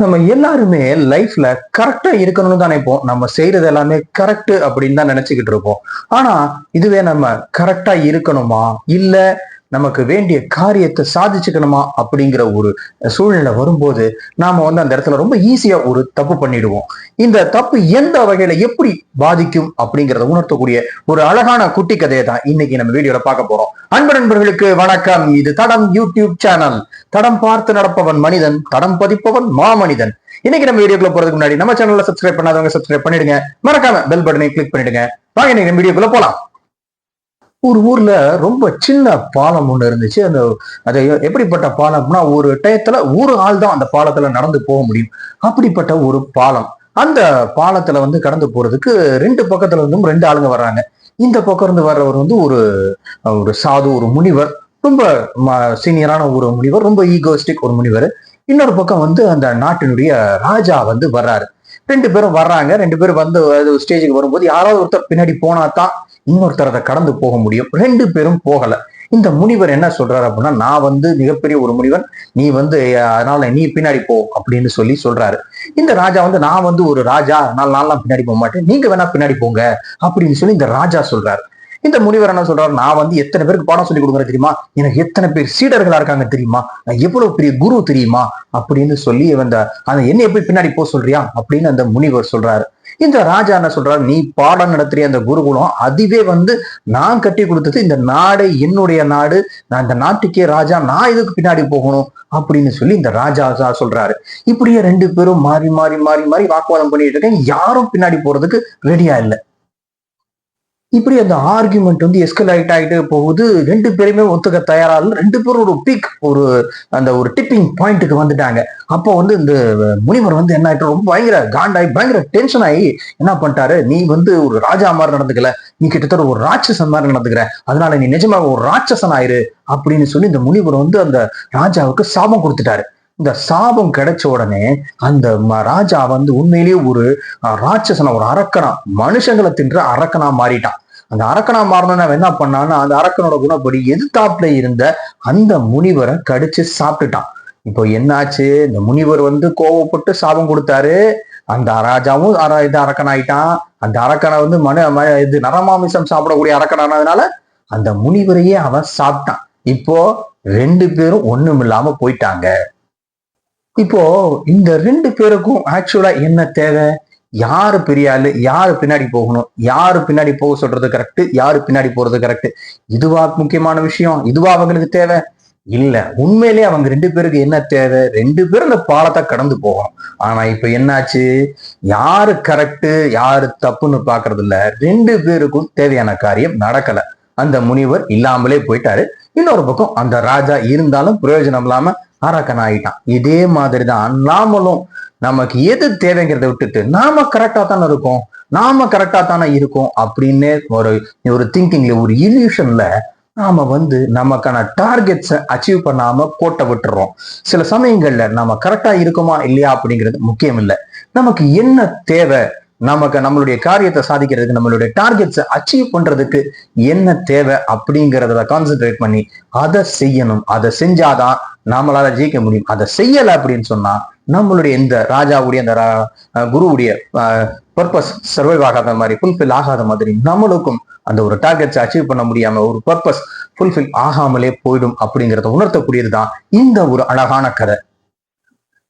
நம்ம எல்லாருமே லைஃப்ல கரெக்டா இருக்கணும்னு தானே இப்போ நம்ம செய்யறது எல்லாமே கரெக்ட் அப்படின்னு தான் நினைச்சுக்கிட்டு இருப்போம் ஆனா இதுவே நம்ம கரெக்டா இருக்கணுமா? இல்ல நமக்கு வேண்டிய காரியத்தை சாதிச்சுக்கணுமா அப்படிங்கிற ஒரு சூழ்நிலை வரும்போது நாம வந்து அந்த இடத்துல ரொம்ப ஈஸியா ஒரு தப்பு பண்ணிடுவோம். இந்த தப்பு எந்த வகையில எப்படி பாதிக்கும் அப்படிங்கிறத உணர்த்தக்கூடிய ஒரு அழகான குட்டி கதையை தான் இன்னைக்கு நம்ம வீடியோல பார்க்க போறோம். அன்பு நண்பர்களுக்கு வணக்கம். இது தடம் யூடியூப் சேனல் தடம் பார்த்து நடப்பவன் மனிதன் தடம் பதிப்பவன் மாமனிதன். இன்னைக்கு நம்ம வீடியோக்குள்ள போறதுக்கு முன்னாடி நம்ம சேனல்ல சப்ஸ்கிரைப் பண்ணாதவங்க சப்ஸ்கிரைப் பண்ணிடுங்க. மறக்காம பெல் பட்டனை கிளிக் பண்ணிடுங்க. வாங்க இன்னைக்கு நம்ம வீடியோக்குள்ள போலாம். ஒரு ஊர்ல ரொம்ப சின்ன பாலம் ஒண்ணு இருந்துச்சு. அந்த அது எப்படிப்பட்ட பாலம்னா ஒரு டயத்துல ஒரு ஆள் தான் அந்த பாலத்துல நடந்து போக முடியும். அப்படிப்பட்ட ஒரு பாலம். அந்த பாலத்துல வந்து கடந்து போறதுக்கு ரெண்டு பக்கத்துல இருந்தும் ரெண்டு ஆளுங்க வர்றாங்க. இந்த பக்கம் இருந்து வர்றவர் வந்து ஒரு ஒரு சாது ஒரு முனிவர். ரொம்ப சீனியரான ஒரு முனிவர். ரொம்ப ஈகோஸ்டிக் ஒரு முனிவர். இன்னொரு பக்கம் வந்து அந்த நாட்டினுடைய ராஜா வந்து வர்றாரு. ரெண்டு பேரும் வர்றாங்க. ரெண்டு பேரும் வந்து ஸ்டேஜுக்கு வரும்போது யாராவது ஒருத்தர் பின்னாடி போனா தான் இன்னொருத்தர் அதை கடந்து போக முடியும். ரெண்டு பேரும் போகல. இந்த முனிவர் என்ன சொல்றாரு அப்படின்னா நான் வந்து மிகப்பெரிய ஒரு முனிவன் நீ வந்து அதனால நீ பின்னாடி போ அப்படின்னு சொல்லி சொல்றாரு. இந்த ராஜா வந்து நான் வந்து ஒரு ராஜா அதனால நான்லாம் பின்னாடி போக மாட்டேன். நீங்க வேணா பின்னாடி போங்க அப்படின்னு சொல்லி இந்த ராஜா சொல்றாரு. இந்த முனிவர் என்ன சொல்றாரு? நான் வந்து எத்தனை பேருக்கு பாடம் சொல்லி கொடுக்குறேன் தெரியுமா? எனக்கு எத்தனை பேர் சீடர்களா இருக்காங்க தெரியுமா? நான் எவ்வளவு பெரிய குரு தெரியுமா? அப்படின்னு சொல்லி அந்த அந்த என்ன எப்படி பின்னாடி போக சொல்றியா? அப்படின்னு அந்த முனிவர் சொல்றாரு. இந்த ராஜா என்ன சொல்றாரு? நீ பாடம் நடத்துறிய அந்த குருகுலம்? அதுவே வந்து நான் கட்டி கொடுத்தது இந்த நாடு என்னுடைய நாடு. நான் இந்த நாட்டுக்கே ராஜா. நான் இதுக்கு பின்னாடி போகணும்? அப்படின்னு சொல்லி இந்த ராஜா சொல்றாரு. இப்படியே ரெண்டு பேரும் மாறி மாறி மாறி மாறி வாக்குவாதம் பண்ணிட்டு இருக்கேன். யாரும் பின்னாடி போறதுக்கு ரெடியா இல்லை. இப்படி அந்த ஆர்குமெண்ட் வந்து எஸ்கலேட் ஆகிட்டு போகுது. ரெண்டு பேருமே ஒத்துக்க தயாராக ரெண்டு பேரும் ஒரு பீக் ஒரு அந்த ஒரு டிப்பிங் பாயிண்ட்டுக்கு வந்துட்டாங்க. அப்போ வந்து இந்த முனிவர் வந்து என்ன ஆயிட்டு ரொம்ப பயங்கர காண்டாகி பயங்கர டென்ஷன் ஆகி என்ன பண்ணிட்டாரு? நீ வந்து ஒரு ராஜா மாதிரி நடந்துக்கல. நீ கிட்டத்தட்ட ஒரு ராட்சசன் மாதிரி நடந்துக்கிற. அதனால நீ நிஜமாக ஒரு ராட்சசன் ஆயிரு அப்படின்னு சொல்லி இந்த முனிவர் வந்து அந்த ராஜாவுக்கு சாபம் கொடுத்துட்டாரு. இந்த சாபம் கிடைச்ச உடனே அந்த ராஜா வந்து உண்மையிலேயே ஒரு ராட்சசனா ஒரு அரக்கனா மனுஷங்களை தின்ற அரக்கனா மாறிட்டான். அந்த அரக்கனா மாறணும்னா என்ன பண்ணான்னா அந்த அரக்கனோட குணப்படி எதிர்த்தாப்புல இருந்த அந்த முனிவரை கடிச்சு சாப்பிட்டுட்டான். இப்போ என்னாச்சு? இந்த முனிவர் வந்து கோவப்பட்டு சாபம் கொடுத்தாரு. அந்த ராஜாவும் இது அரக்கன் ஆயிட்டான் அந்த அரக்கனை வந்து மன இது நரமாமிசம் சாப்பிடக்கூடிய அரக்கனானதுனால அந்த முனிவரையே அவன் சாப்பிட்டான். இப்போ ரெண்டு பேரும் ஒண்ணும் இல்லாம போயிட்டாங்க. இப்போ இந்த ரெண்டு பேருக்கும் ஆக்சுவலா என்ன தேவை? யாரு பெரிய ஆளு? யாரு பின்னாடி போகணும்? யாரு பின்னாடி போக சொல்றது கரெக்ட் யாரு பின்னாடி போறது கரெக்ட் இதுவா முக்கியமான விஷயம்? இதுவா அவங்களுக்கு தேவை? இல்ல. உண்மையிலேயே அவங்க ரெண்டு பேருக்கு என்ன தேவை? ரெண்டு பேரும் இந்த பாலத்தை கடந்து போகணும். ஆனா இப்ப என்னாச்சு? யாரு கரெக்டு யாரு தப்புன்னு பாக்குறது இல்ல ரெண்டு பேருக்கும் தேவையான காரியம் நடக்கல. அந்த முனிவர் இல்லாமலே போயிட்டாரு. இன்னொரு பக்கம் அந்த ராஜா இருந்தாலும் பிரயோஜனம் இல்லாம அரக்கன் ஆயிட்டான் இதே மாதிரி தான் நாமளும் நமக்கு எது தேவைங்கிறத விட்டுட்டு நாம கரெக்டா தானே இருக்கோம் நாம கரெக்டா தானே இருக்கோம் அப்படின்னு ஒரு ஒரு திங்கிங்ல ஒரு இல்யூஷன்ல நாம வந்து நமக்கான டார்கெட்ஸை அச்சீவ் பண்ணாம கோட்டை விட்டுறோம். சில சமயங்கள்ல நம்ம கரெக்டா இருக்கோமா இல்லையா அப்படிங்கிறது முக்கியம் இல்லை நமக்கு என்ன தேவை நமக்கு நம்மளுடைய காரியத்தை சாதிக்கிறதுக்கு நம்மளுடைய டார்கெட்ஸை அச்சீவ் பண்றதுக்கு என்ன தேவை அப்படிங்கிறத கான்சென்ட்ரேட் பண்ணி அதை செய்யணும். அதை செஞ்சாதான் நம்மளால ஜெயிக்க முடியும். அதை செய்யலை அப்படின்னு சொன்னா நம்மளுடைய இந்த ராஜாவுடைய அந்த குருவுடைய பர்பஸ் சர்வைவ் ஆகாத மாதிரி ஃபுல்ஃபில் ஆகாத மாதிரி நம்மளுக்கும் அந்த ஒரு டார்கெட்ஸை அச்சீவ் பண்ண முடியாம ஒரு பர்பஸ் ஃபுல்ஃபில் ஆகாமலே போயிடும் அப்படிங்கிறத உணர்த்தக்கூடியது தான் இந்த ஒரு அழகான கதை.